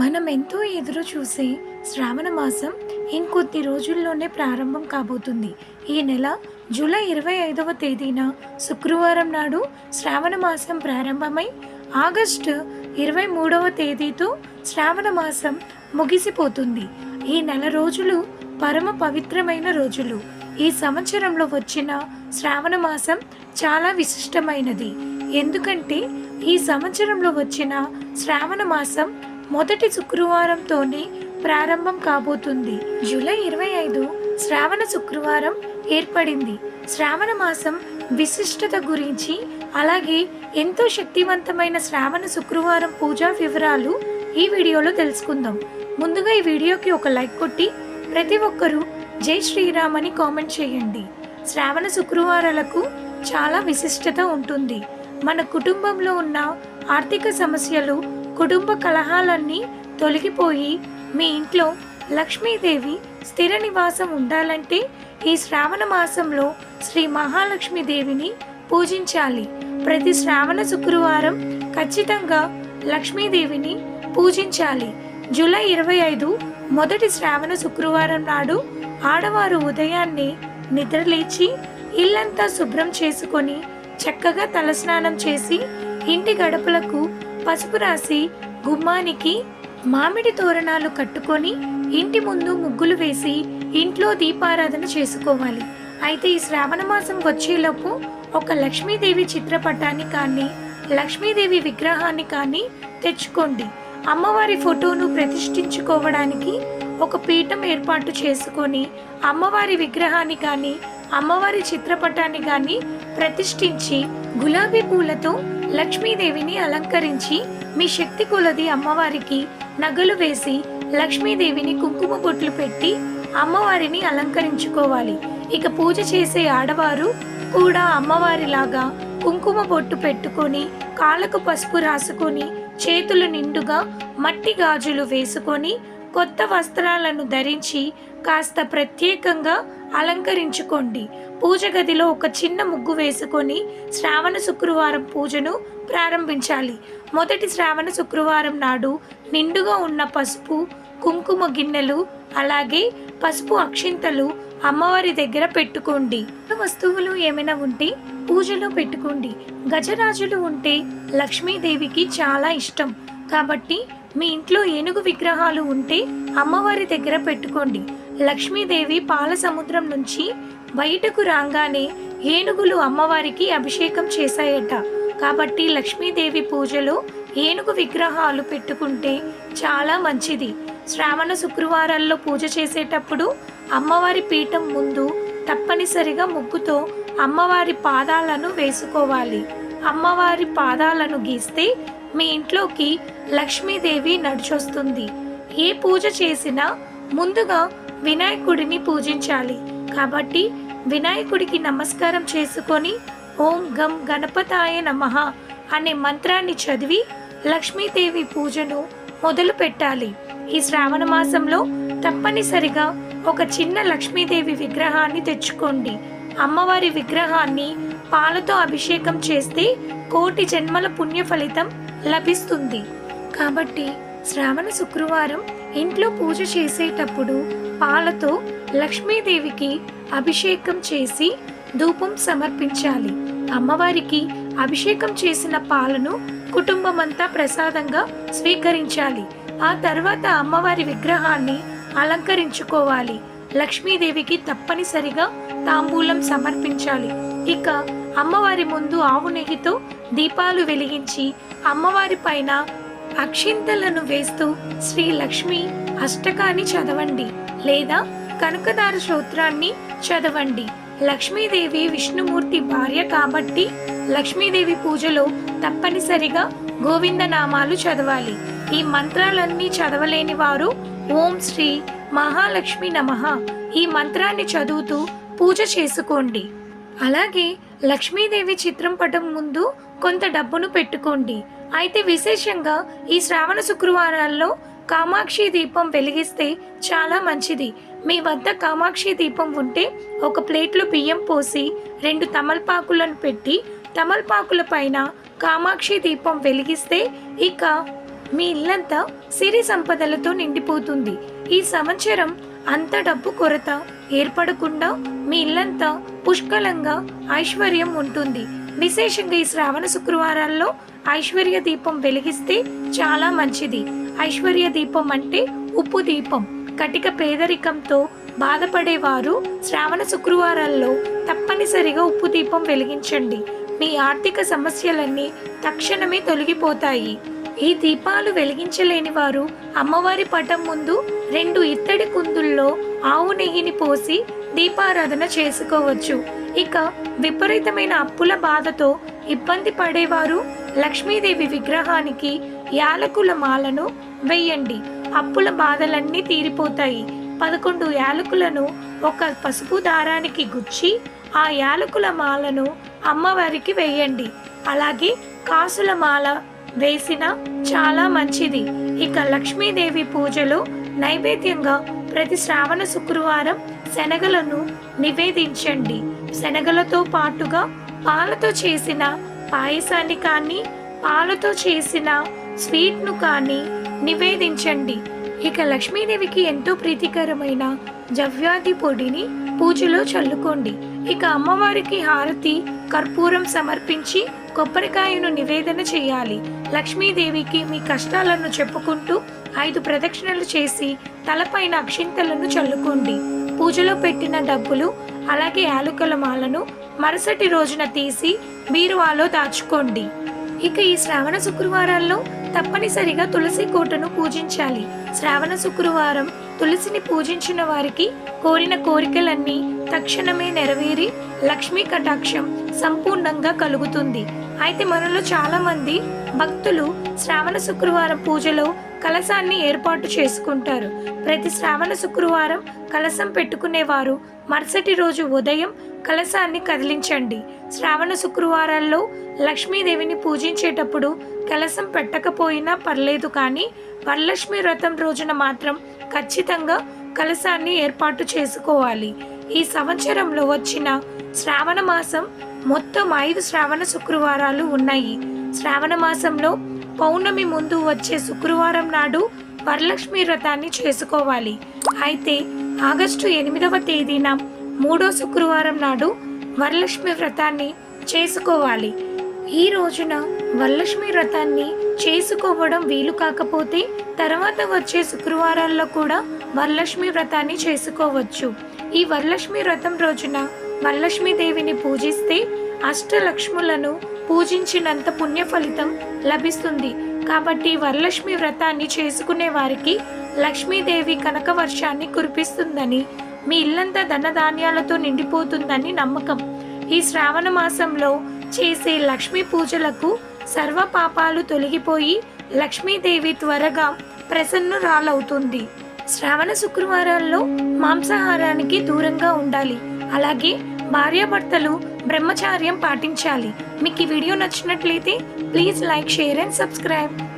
మనం ఎంతో ఎదురు చూసే శ్రావణ మాసం ఇంకొద్ది రోజుల్లోనే ప్రారంభం కాబోతుంది. ఈ నెల జూలై ఇరవై ఐదవ తేదీన శుక్రవారం నాడు శ్రావణ మాసం ప్రారంభమై ఆగస్టు ఇరవై మూడవ తేదీతో శ్రావణ మాసం ముగిసిపోతుంది. ఈ నెల రోజులు పరమ పవిత్రమైన రోజులు. ఈ సంవత్సరంలో వచ్చిన శ్రావణ మాసం చాలా విశిష్టమైనది. ఎందుకంటే ఈ సంవత్సరంలో వచ్చిన శ్రావణ మాసం మొదటి శుక్రవారంతోనే ప్రారంభం కాబోతుంది. జూలై ఇరవై ఐదు శ్రావణ శుక్రవారం ఏర్పడింది. శ్రావణ మాసం విశిష్టత గురించి అలాగే ఎంతో శక్తివంతమైన శ్రావణ శుక్రవారం పూజా వివరాలు ఈ వీడియోలో తెలుసుకుందాం. ముందుగా ఈ వీడియోకి ఒక లైక్ కొట్టి ప్రతి ఒక్కరూ జై శ్రీరామ్ అని కామెంట్ చేయండి. శ్రావణ శుక్రవారాలకు చాలా విశిష్టత ఉంటుంది. మన కుటుంబంలో ఉన్న ఆర్థిక సమస్యలు కుటుంబ కలహాలన్నీ తొలగిపోయి మీ ఇంట్లో లక్ష్మీదేవి స్థిర నివాసం ఉండాలంటే ఈ శ్రావణ మాసంలో శ్రీ మహాలక్ష్మీదేవిని పూజించాలి. ప్రతి శ్రావణ శుక్రవారం ఖచ్చితంగా లక్ష్మీదేవిని పూజించాలి. జూలై ఇరవై ఐదు మొదటి శ్రావణ శుక్రవారం నాడు ఆడవారు ఉదయాన్నే నిద్రలేచి ఇల్లంతా శుభ్రం చేసుకొని చక్కగా తలస్నానం చేసి ఇంటి గడపలకు పసుపు రాసి గుమ్మానికి మామిడి తోరణాలు కట్టుకొని ఇంటి ముందు ముగ్గులు వేసి ఇంట్లో దీపారాధన చేసుకోవాలి. అయితే ఈ శ్రావణ మాసం వచ్చేలోపు ఒక లక్ష్మీదేవి చిత్రపటాన్ని కానీ లక్ష్మీదేవి విగ్రహాన్ని కానీ తెచ్చుకోండి. అమ్మవారి ఫోటోను ప్రతిష్ఠించుకోవడానికి ఒక పీఠం ఏర్పాటు చేసుకొని అమ్మవారి విగ్రహాన్ని కానీ అమ్మవారి చిత్రపటాన్ని కానీ ప్రతిష్ఠించి గులాబీ పూలతో లక్ష్మీదేవిని అలంకరించి మీ శక్తి కొలది అమ్మవారికి నగలు వేసి లక్ష్మీదేవిని కుంకుమ బొట్లు పెట్టి అమ్మవారిని అలంకరించుకోవాలి. ఇక పూజ చేసే ఆడవారు కూడా అమ్మవారిలాగా కుంకుమ బొట్టు పెట్టుకొని కాళ్ళకు పసుపు రాసుకొని చేతులు నిండుగా మట్టి గాజులు వేసుకొని కొత్త వస్త్రాలను ధరించి కాస్త ప్రత్యేకంగా అలంకరించుకోండి. పూజ గదిలో ఒక చిన్న ముగ్గు వేసుకొని శ్రావణ శుక్రవారం పూజను ప్రారంభించాలి. మొదటి శ్రావణ శుక్రవారం నాడు నిండుగా ఉన్న పసుపు కుంకుమ గిన్నెలు అలాగే పసుపు అక్షింతలు అమ్మవారి దగ్గర పెట్టుకోండి. వస్తువులు ఏమైనా ఉంటే పూజలో పెట్టుకోండి. గజరాజులు ఉంటే లక్ష్మీదేవికి చాలా ఇష్టం. కాబట్టి మీ ఇంట్లో ఏనుగు విగ్రహాలు ఉంటే అమ్మవారి దగ్గర పెట్టుకోండి. లక్ష్మీదేవి పాల సముద్రం నుంచి బయటకు రాగానే ఏనుగులు అమ్మవారికి అభిషేకం చేశాయట. కాబట్టి లక్ష్మీదేవి పూజలో ఏనుగు విగ్రహాలు పెట్టుకుంటే చాలా మంచిది. శ్రావణ శుక్రవారాల్లో పూజ చేసేటప్పుడు అమ్మవారి పీఠం ముందు తప్పనిసరిగా ముగ్గుతో అమ్మవారి పాదాలను వేసుకోవాలి. అమ్మవారి పాదాలను గీస్తే మీ ఇంట్లోకి లక్ష్మీదేవి నడిచొస్తుంది. ఏ పూజ చేసినా ముందుగా వినాయకుడిని పూజించాలి. కాబట్టి వినాయకుడికి నమస్కారం చేసుకొని ఓం గం గణపతాయ నమః అనే మంత్రాన్ని చదివి లక్ష్మీదేవి పూజను మొదలు పెట్టాలి. ఈ శ్రావణ మాసంలో తప్పనిసరిగా ఒక చిన్న లక్ష్మీదేవి విగ్రహాన్ని తెచ్చుకోండి. అమ్మవారి విగ్రహాన్ని పాలతో అభిషేకం చేస్తే కోటి జన్మల పుణ్య ఫలితం లభిస్తుంది. కాబట్టి శ్రావణ శుక్రవారం ఇంట్లో పూజ చేసేటప్పుడు పాలతో లక్ష్మీదేవికి అభిషేకం చేసి ధూపం సమర్పించాలి. అమ్మవారికి అభిషేకం చేసిన పాలను కుటుంబమంతా ప్రసాదంగా స్వీకరించాలి. ఆ తర్వాత అమ్మవారి విగ్రహాన్ని అలంకరించుకోవాలి. లక్ష్మీదేవికి తప్పనిసరిగా తాంబూలం సమర్పించాలి. ఇక అమ్మవారి ముందు ఆవు నెయ్యితో దీపాలు వెలిగించి అమ్మవారి పైన అక్షింతలను వేస్తూ శ్రీ లక్ష్మి అష్టకాన్ని చదవండి లేదా కనకదార స్తోత్రాన్ని చదవండి. లక్ష్మీదేవి విష్ణుమూర్తి భార్య కాబట్టి లక్ష్మీదేవి పూజలో తప్పనిసరిగా గోవింద నామాలు చదవాలి. ఈ మంత్రాలన్నీ చదవలేని వారు ఓం శ్రీ మహాలక్ష్మి నమః. ఈ మంత్రాన్ని చదువుతూ పూజ చేసుకోండి. అలాగే లక్ష్మీదేవి చిత్రం పటం ముందు కొంత డబ్బును పెట్టుకోండి. అయితే విశేషంగా ఈ శ్రావణ శుక్రవారాల్లో కామాక్షి దీపం వెలిగిస్తే చాలా మంచిది. మీ వద్ద కామాక్షి దీపం ఉంటే ఒక ప్లేట్లో బియ్యం పోసి రెండు తమలపాకులను పెట్టి తమలపాకుల పైన కామాక్షి దీపం వెలిగిస్తే ఇక మీ ఇల్లంతా సిరి సంపదలతో నిండిపోతుంది. ఈ సంవత్సరం అంత డబ్బు కొరత ఏర్పడకుండా మీ ఇల్లంతా పుష్కలంగా ఐశ్వర్యం ఉంటుంది. విశేషంగా ఈ శ్రావణ శుక్రవారాల్లో ఐశ్వర్య దీపం వెలిగిస్తే చాలా మంచిది. ఐశ్వర్య దీపం అంటే ఉప్పు దీపం. కటిక పేదరికంతో బాధపడేవారు శ్రావణ శుక్రవారాల్లో తప్పనిసరిగా ఉప్పు దీపం వెలిగించండి. మీ ఆర్థిక సమస్యలన్నీ తక్షణమే తొలగిపోతాయి. ఈ దీపాలు వెలిగించలేని వారు అమ్మవారి పటం ముందు రెండు ఇత్తడి కుందుల్లో ఆవు నెయ్యిని పోసి దీపారాధన చేసుకోవచ్చు. ఇక విపరీతమైన అప్పుల బాధతో ఇబ్బంది పడేవారు లక్ష్మీదేవి విగ్రహానికి యాలకుల మాలను వెయ్యండి అప్పుల బాధలన్నీ తీరిపోతాయి. పదకొండు యాలకులను ఒక పసుపు దారానికి గుచ్చి ఆ యాలకుల మాలను అమ్మవారికి వెయ్యండి అలాగే కాసుల మాల వేసిన చాలా మంచిది. ఇక లక్ష్మీదేవి పూజలో నైవేద్యంగా ప్రతి శ్రావణ శుక్రవారం శనగలను నివేదించండి. శనగలతో పాటుగా పాలతో చేసిన పాయసాన్ని కానీ పాలతో చేసిన స్వీట్ను కానీ నివేదించండి. ఇక లక్ష్మీదేవికి ఎంతో ప్రీతికరమైన జవ్యాధి పొడిని పూజలో చల్లుకోండి. ఇక అమ్మవారికి హారతి కర్పూరం సమర్పించి కొబ్బరికాయను నివేదన చేయాలి. లక్ష్మీదేవికి మీ కష్టాలను చెప్పుకుంటూ ఐదు ప్రదక్షిణలు చేసి తలపైన అక్షింతలను చల్లుకోండి. పూజలో పెట్టిన డబ్బులు అలాగే యాలుకల మాలను మరుసటి రోజున తీసి బీరువాలో దాచుకోండి. ఇక ఈ శ్రావణ శుక్రవారాల్లో తప్పనిసరిగా తులసి కోటను పూజించాలి. శ్రావణ శుక్రవారం తులసిని పూజించిన వారికి కోరిన కోరికలన్నీ తక్షణమే నెరవేరి లక్ష్మీ కటాక్షం సంపూర్ణంగా కలుగుతుంది. అయితే మనలో చాలా మంది భక్తులు శ్రావణ శుక్రవారం పూజలో కలశాన్ని ఏర్పాటు చేసుకుంటారు. ప్రతి శ్రావణ శుక్రవారం కలశం పెట్టుకునేవారు. మరుసటి రోజు ఉదయం కలశాన్ని కదిలించండి. శ్రావణ శుక్రవారాల్లో లక్ష్మీదేవిని పూజించేటప్పుడు కలశం పెట్టకపోయినా పర్లేదు కానీ వరలక్ష్మి వ్రతం రోజున మాత్రం ఖచ్చితంగా కలసాన్ని ఏర్పాటు చేసుకోవాలి. ఈ సంవత్సరంలో వచ్చిన శ్రావణ మాసం మొత్తం ఐదు శ్రావణ శుక్రవారాలు ఉన్నాయి. శ్రావణ మాసంలో పౌర్ణమి ముందు వచ్చే శుక్రవారం నాడు వరలక్ష్మి వ్రతాన్ని చేసుకోవాలి. అయితే ఆగస్టు ఎనిమిదవ తేదీన మూడో శుక్రవారం నాడు వరలక్ష్మి వ్రతాన్ని చేసుకోవాలి. ఈ రోజున వరలక్ష్మి వ్రతాన్ని చేసుకోవడం వీలు కాకపోతే తర్వాత వచ్చే శుక్రవారాల్లో కూడా వరలక్ష్మి వ్రతాన్ని చేసుకోవచ్చు. ఈ వరలక్ష్మి వ్రతం రోజున వరలక్ష్మి దేవిని పూజిస్తే అష్టలక్ష్ములను పూజించినంత పుణ్య ఫలితం లభిస్తుంది. కాబట్టి వరలక్ష్మి వ్రతాన్ని చేసుకునే వారికి లక్ష్మీదేవి కనక వర్షాన్ని కురిపిస్తుందని మీ ఇల్లంతా ధనధాన్యాలతో నిండిపోతుందని నమ్మకం. ఈ శ్రావణ మాసంలో చేసే లక్ష్మీ పూజలకు సర్వ పాపాలు తొలగిపోయి లక్ష్మీదేవి త్వరగా ప్రసన్నురాలవుతుంది. శ్రావణ శుక్రవారాల్లో మాంసాహారానికి దూరంగా ఉండాలి. అలాగే భార్యాభర్తలు బ్రహ్మచార్యం పాటించాలి. మీకు ఈ వీడియో నచ్చినట్లయితే please like share and subscribe.